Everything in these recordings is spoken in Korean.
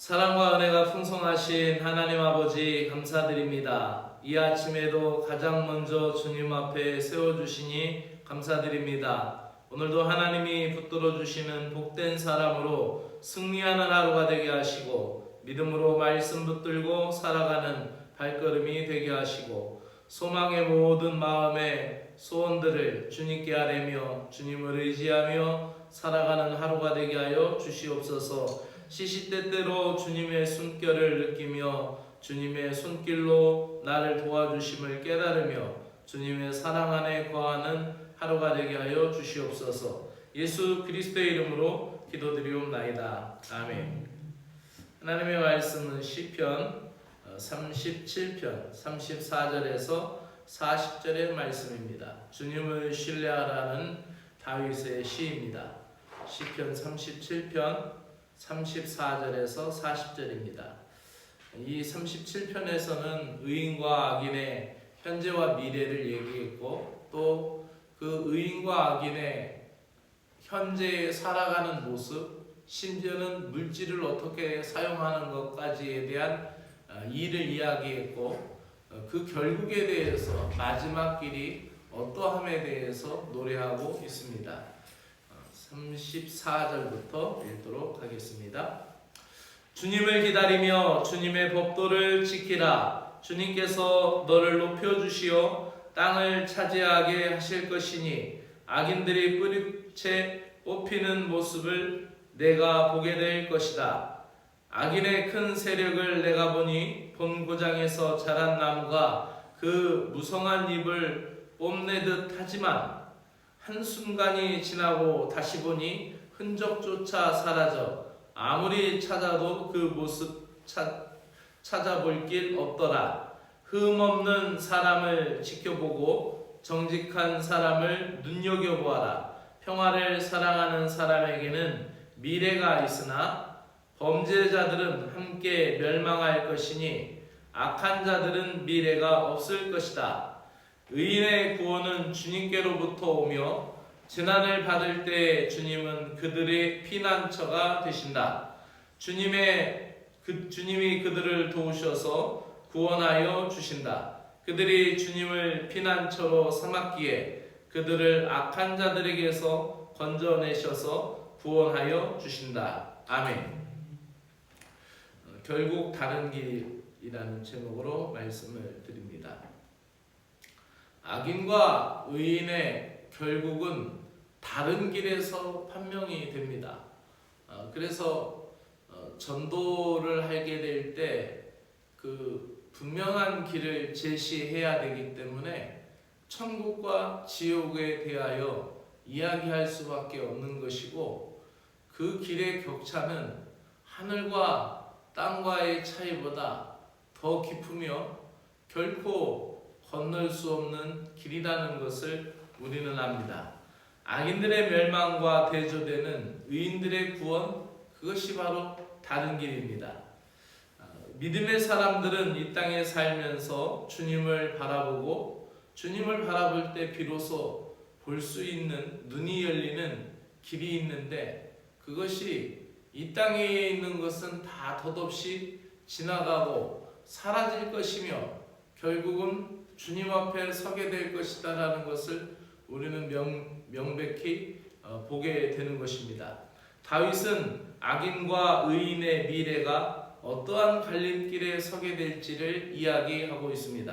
사랑과 은혜가 풍성하신 하나님 아버지 감사드립니다. 이 아침에도 가장 먼저 주님 앞에 세워주시니 감사드립니다. 오늘도 하나님이 붙들어 주시는 복된 사람으로 승리하는 하루가 되게 하시고 믿음으로 말씀 붙들고 살아가는 발걸음이 되게 하시고 소망의 모든 마음의 소원들을 주님께 아뢰며 주님을 의지하며 살아가는 하루가 되게 하여 주시옵소서. 시시때때로 주님의 숨결을 느끼며 주님의 손길로 나를 도와주심을 깨달으며 주님의 사랑 안에 거하는 하루가 되게 하여 주시옵소서. 예수 그리스도의 이름으로 기도드리옵나이다. 아멘. 하나님의 말씀은 시편 37편 34절에서 40절의 말씀입니다. 주님을 신뢰하라는 다윗의 시입니다. 시편 37편 34절에서 40절입니다. 이 37편에서는 의인과 악인의 현재와 미래를 얘기했고 또 그 의인과 악인의 현재 살아가는 모습 심지어는 물질을 어떻게 사용하는 것까지에 대한 어, 일을 이야기했고 어, 그 결국에 대해서 마지막 길이 어떠함에 대해서 노래하고 있습니다. 34절부터 읽도록 하겠습니다. 주님을 기다리며 주님의 법도를 지키라. 주님께서 너를 높여 주시어 땅을 차지하게 하실 것이니 악인들이 뿌리채 뽑히는 모습을 내가 보게 될 것이다. 악인의 큰 세력을 내가 보니 본고장에서 자란 나무가 그 무성한 잎을 뽐내듯 하지만 한순간이 지나고 다시 보니 흔적조차 사라져 아무리 찾아도 그 모습 찾, 찾아볼 길 없더라. 흠 없는 사람을 지켜보고 정직한 사람을 눈여겨보아라. 평화를 사랑하는 사람에게는 미래가 있으나 범죄자들은 함께 멸망할 것이니 악한 자들은 미래가 없을 것이다. 의인의 구원은 주님께로부터 오며 재난을 받을 때 주님은 그들의 피난처가 되신다. 주님의 그 주님이 그들을 도우셔서 구원하여 주신다. 그들이 주님을 피난처로 삼았기에 그들을 악한 자들에게서 건져내셔서 구원하여 주신다. 아멘. 어, 결국 다른 길이라는 제목으로 말씀을 드립니다. 악인과 의인의 결국은 다른 길에서 판명이 됩니다. 어, 그래서 어, 전도를 하게 될 때 그 분명한 길을 제시해야 되기 때문에 천국과 지옥에 대하여 이야기할 수밖에 없는 것이고 그 길의 격차는 하늘과 땅과의 차이보다 더 깊으며 결코 건널 수 없는 길이라는 것을 우리는 압니다. 악인들의 멸망과 대조되는 의인들의 구원 그것이 바로 다른 길입니다. 아, 믿음의 사람들은 이 땅에 살면서 주님을 바라보고 주님을 바라볼 때 비로소 볼 수 있는 눈이 열리는 길이 있는데 그것이 이 땅에 있는 것은 다 덧없이 지나가고 사라질 것이며 결국은 주님 앞에 서게 될 것이다라는 것을 우리는 명, 명백히 어, 보게 되는 것입니다. 다윗은 악인과 의인의 미래가 어떠한 갈림길에 서게 될지를 이야기하고 있습니다.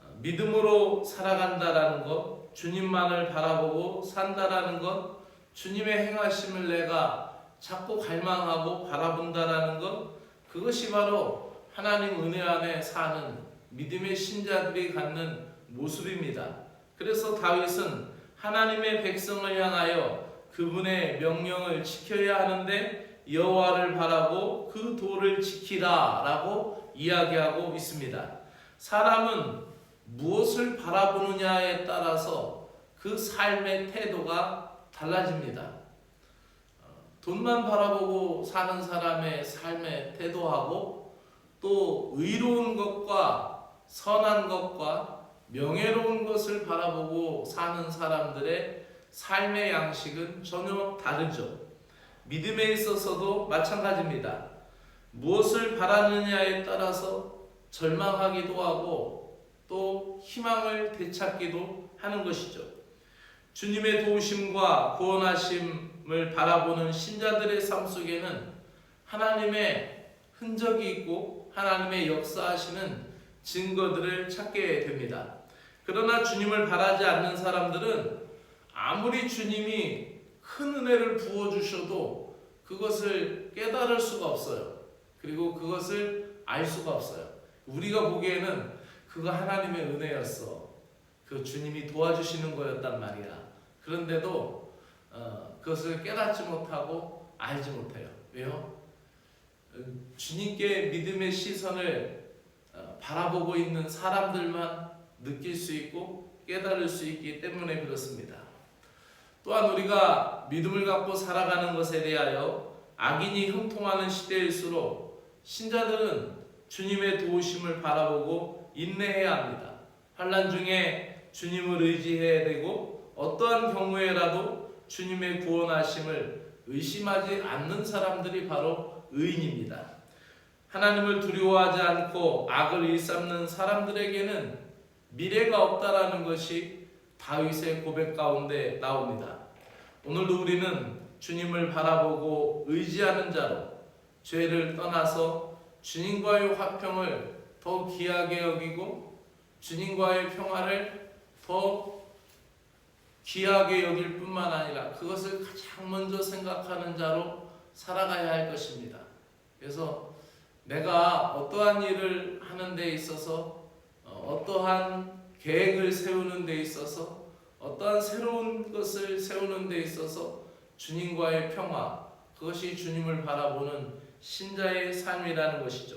어, 믿음으로 살아간다라는 것, 주님만을 바라보고 산다라는 것, 주님의 행하심을 내가 자꾸 갈망하고 바라본다라는 것, 그것이 바로 하나님 은혜 안에 사는 믿음의 신자들이 갖는 모습입니다. 그래서 다윗은 하나님의 백성을 향하여 그분의 명령을 지켜야 하는데 여호와를 바라고 그 도를 지키라라고 이야기하고 있습니다. 사람은 무엇을 바라보느냐에 따라서 그 삶의 태도가 달라집니다. 어, 돈만 바라보고 사는 사람의 삶의 태도하고 또 의로운 것과 선한 것과 명예로운 것을 바라보고 사는 사람들의 삶의 양식은 전혀 다르죠. 믿음에 있어서도 마찬가지입니다. 무엇을 바라느냐에 따라서 절망하기도 하고 또 희망을 되찾기도 하는 것이죠. 주님의 도우심과 구원하심을 바라보는 신자들의 삶 속에는 하나님의 흔적이 있고 하나님의 역사하시는 증거들을 찾게 됩니다. 그러나 주님을 바라지 않는 사람들은 아무리 주님이 큰 은혜를 부어주셔도 그것을 깨달을 수가 없어요. 그리고 그것을 알 수가 없어요. 우리가 보기에는 그거 하나님의 은혜였어. 그 주님이 도와주시는 거였단 말이야. 그런데도 어, 그것을 깨닫지 못하고 알지 못해요. 왜요? 어, 주님께 믿음의 시선을 어, 바라보고 있는 사람들만 느낄 수 있고 깨달을 수 있기 때문에 그렇습니다. 또한 우리가 믿음을 갖고 살아가는 것에 대하여 악인이 형통하는 시대일수록 신자들은 주님의 도우심을 바라보고 인내해야 합니다. 환란 중에 주님을 의지해야 되고 어떠한 경우에라도 주님의 구원하심을 의심하지 않는 사람들이 바로 의인입니다. 하나님을 두려워하지 않고 악을 일삼는 사람들에게는 미래가 없다라는 것이 다윗의 고백 가운데 나옵니다. 오늘도 우리는 주님을 바라보고 의지하는 자로 죄를 떠나서 주님과의 화평을 더 귀하게 여기고 주님과의 평화를 더 귀하게 여길 뿐만 아니라 그것을 가장 먼저 생각하는 자로 살아가야 할 것입니다. 그래서 내가 어떠한 일을 하는 데 있어서 어, 어떠한 계획을 세우는 데 있어서 어떠한 새로운 것을 세우는 데 있어서 주님과의 평화 그것이 주님을 바라보는 신자의 삶이라는 것이죠.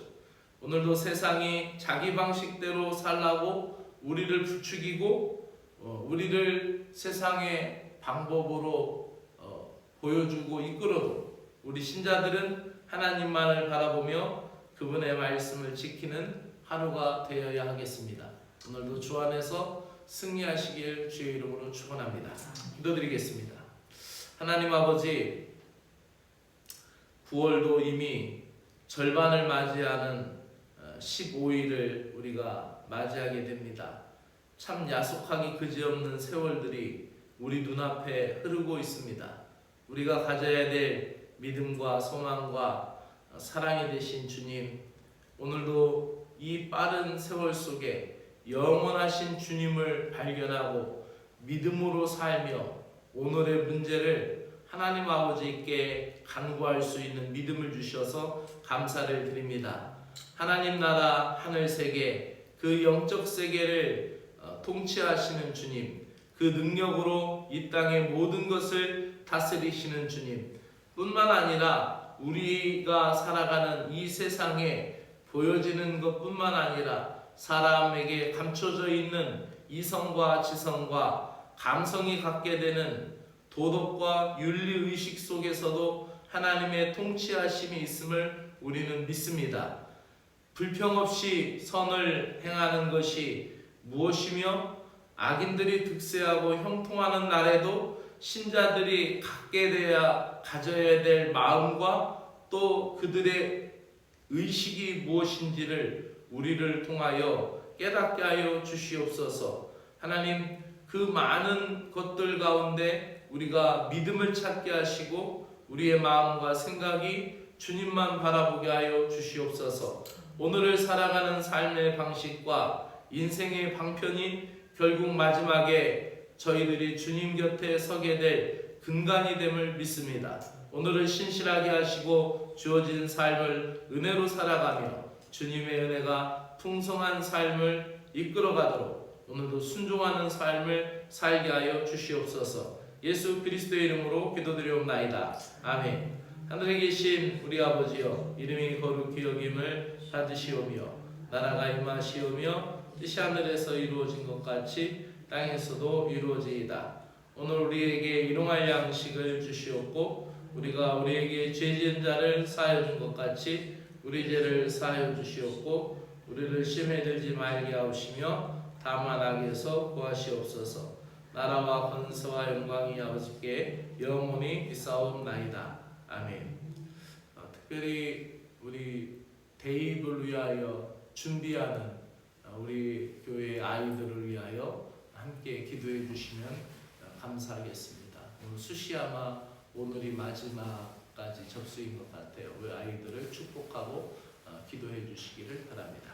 오늘도 세상이 자기 방식대로 살라고 우리를 부추기고 어, 우리를 세상의 방법으로 어, 보여주고 이끌어도 우리 신자들은 하나님만을 바라보며 그분의 말씀을 지키는 하루가 되어야 하겠습니다. 오늘도 주 안에서 승리하시길 주의 이름으로 축원합니다. 기도드리겠습니다. 하나님 아버지 9월도 이미 절반을 맞이하는 15일을 우리가 맞이하게 됩니다. 참 야속하기 그지없는 세월들이 우리 눈앞에 흐르고 있습니다. 우리가 가져야 될 믿음과 소망과 사랑이 되신 주님, 오늘도 이 빠른 세월 속에 영원하신 주님을 발견하고 믿음으로 살며 오늘의 문제를 하나님 아버지께 간구할 수 있는 믿음을 주셔서 감사를 드립니다. 하나님 나라 하늘 세계 그 영적 세계를 어, 통치하시는 주님, 그 능력으로 이 땅의 모든 것을 다스리시는 주님, 뿐만 아니라 우리가 살아가는 이 세상에 보여지는 것뿐만 아니라 사람에게 감춰져 있는 이성과 지성과 감성이 갖게 되는 도덕과 윤리 의식 속에서도 하나님의 통치하심이 있음을 우리는 믿습니다. 불평 없이 선을 행하는 것이 무엇이며 악인들이 득세하고 형통하는 날에도 신자들이 갖게 돼야 가져야 될 마음과 또 그들의 의식이 무엇인지를 우리를 통하여 깨닫게 하여 주시옵소서. 하나님 그 많은 것들 가운데 우리가 믿음을 찾게 하시고 우리의 마음과 생각이 주님만 바라보게 하여 주시옵소서. 오늘을 살아가는 삶의 방식과 인생의 방편이 결국 마지막에 저희들이 주님 곁에 서게 될 근간이 됨을 믿습니다. 오늘을 신실하게 하시고 주어진 삶을 은혜로 살아가며 주님의 은혜가 풍성한 삶을 이끌어가도록 오늘도 순종하는 삶을 살게 하여 주시옵소서. 예수 그리스도의 이름으로 기도드리옵나이다. 아멘. 하늘에 계신 우리 아버지여 이름이 거룩히 여김을 받으시오며 나라가 임하시오며 뜻이 하늘에서 이루어진 것 같이 땅에서도 이루어지이다. 오늘 우리에게 일용할 양식을 주시옵고 우리가 우리에게 죄 지은 자를 사하여 준 것 같이 우리 죄를 사하여 주시옵고 우리를 심에 들지 말게 하옵시며 다만 악에서 구하시옵소서. 나라와 권세와 영광이 아버지께 영원히 있사옵나이다. 아멘. 어, 특별히 우리 대입을 위하여 준비하는 어, 우리 교회 아이들을 위하여 함께 기도해 주시면 어, 감사하겠습니다. 오늘 수시아마 오늘이 마지막까지 접수인 것 같아요. 우리 아이들을 축복하고 어, 기도해 주시기를 바랍니다.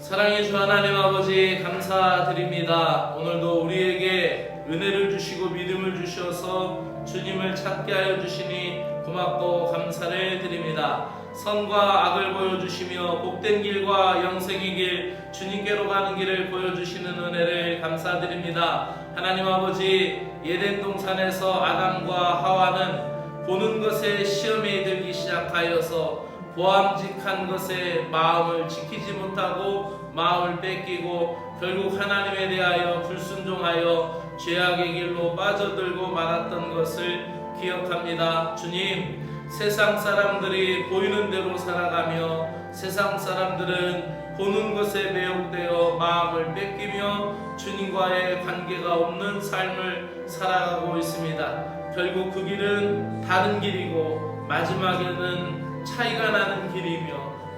사랑의 주 하나님 아버지 감사드립니다. 오늘도 우리에게 은혜를 주시고 믿음을 주셔서 주님을 찾게 하여 주시니 고맙고 감사를 드립니다. 선과 악을 보여주시며 복된 길과 영생의 길 주님께로 가는 길을 보여주시는 은혜를 감사드립니다. 하나님 아버지 예덴 동산에서 아담과 하와는 보는 것에 시험에 들기 시작하여서 보암직한 것에 마음을 지키지 못하고 마음을 뺏기고 결국 하나님에 대하여 불순종하여 죄악의 길로 빠져들고 말았던 것을 기억합니다. 주님, 세상 사람들이 보이는 대로 살아가며 세상 사람들은 보는 것에 매혹되어 마음을 뺏기며 주님과의 관계가 없는 삶을 살아가고 있습니다. 결국 그 길은 다른 길이고 마지막에는 차이가 나는 길이며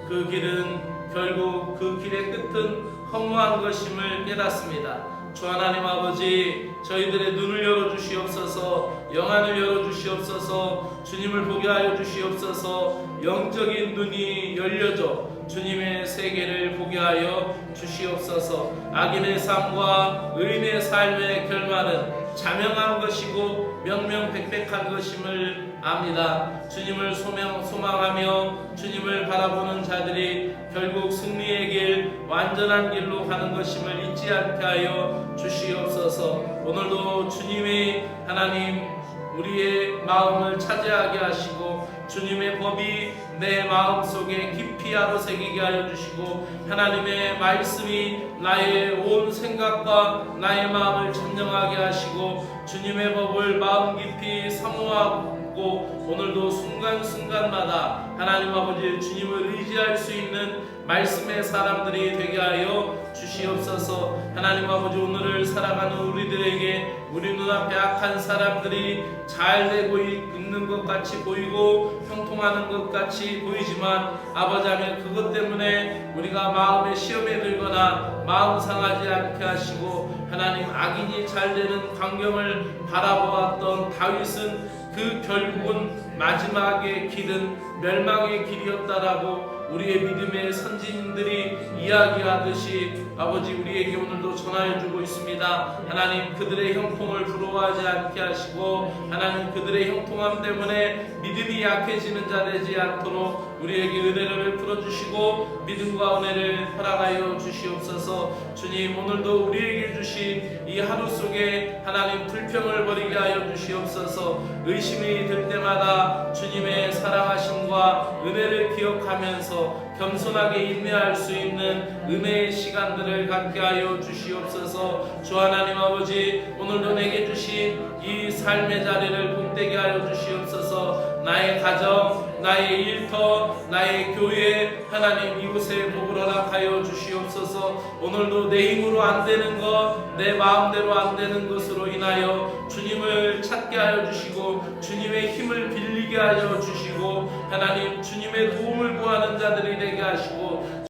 그 길은 결국 그 길의 끝은 허무한 것임을 깨닫습니다. 주 하나님 아버지 저희들의 눈을 열어 주시옵소서 영안을 열어 주시옵소서 주님을 보게 하여 주시옵소서 영적인 눈이 열려져 주님의 세계를 보게 하여 주시옵소서 악인의 삶과 의인의 삶의 결말은 자명한 것이고 명명백백한 것임을 압니다. 주님을 소명, 소망하며 주님을 바라보는 자들이 결국 승리의 길, 완전한 길로 가는 것임을 잊지 않게 하여 주시옵소서. 오늘도 주님이 하나님 우리의 마음을 차지하게 하시고 주님의 법이 내 마음 속에 깊이 아로새기게 하여 주시고 하나님의 말씀이 나의 온 생각과 나의 마음을 점령하게 하시고 주님의 법을 마음 깊이 사모하고 오늘도 순간순간마다 하나님 아버지 주님을 의지할 수 있는 말씀의 사람들이 되게 하여 주시옵소서. 하나님 아버지 오늘을 살아가는 우리들에게 우리 눈앞에 악한 사람들이 잘 되고 있는 것 같이 보이고 형통하는 것 같이 보이지만 아버지 하면 그것 때문에 우리가 마음의 시험에 들거나 마음 상하지 않게 하시고 하나님 악인이 잘 되는 광경을 바라보았던 다윗은 그 결국은 마지막의 길은 멸망의 길이었다라고 우리의 믿음의 선진들이 이야기하듯이 아버지 우리에게 오늘도 전하여 주고 있습니다. 하나님 그들의 형통을 부러워하지 않게 하시고 하나님 그들의 형통함 때문에 믿음이 약해지는 자 되지 않도록 우리에게 은혜를 베풀어 주시고 믿음과 은혜를 허락하여 주시옵소서. 주님 오늘도 우리에게 주신 이 하루 속에 하나님 불평을 버리게 하여 주시옵소서. 의심이 들 때마다 주님의 사랑하심과 은혜를 기억하면 서 겸손하게 인내할 수 있는 은혜의 시간들을 갖게 하여 주시옵소서. 주 하나님 아버지 오늘도 내게 주신 이 삶의 자리를 복되게 하여 주시옵소서. 나의 가정, 나의 일터, 나의 교회 하나님 이곳에 복을 허락하여 주시옵소서. 오늘도 내 힘으로 안 되는 것, 내 마음대로 안 되는 것으로 인하여 주님을 찾게 하여 주시고 주님의 힘을 빌리게 하여 주시고 하나님 주님의 도움을 구하는 자들이 되게 하시고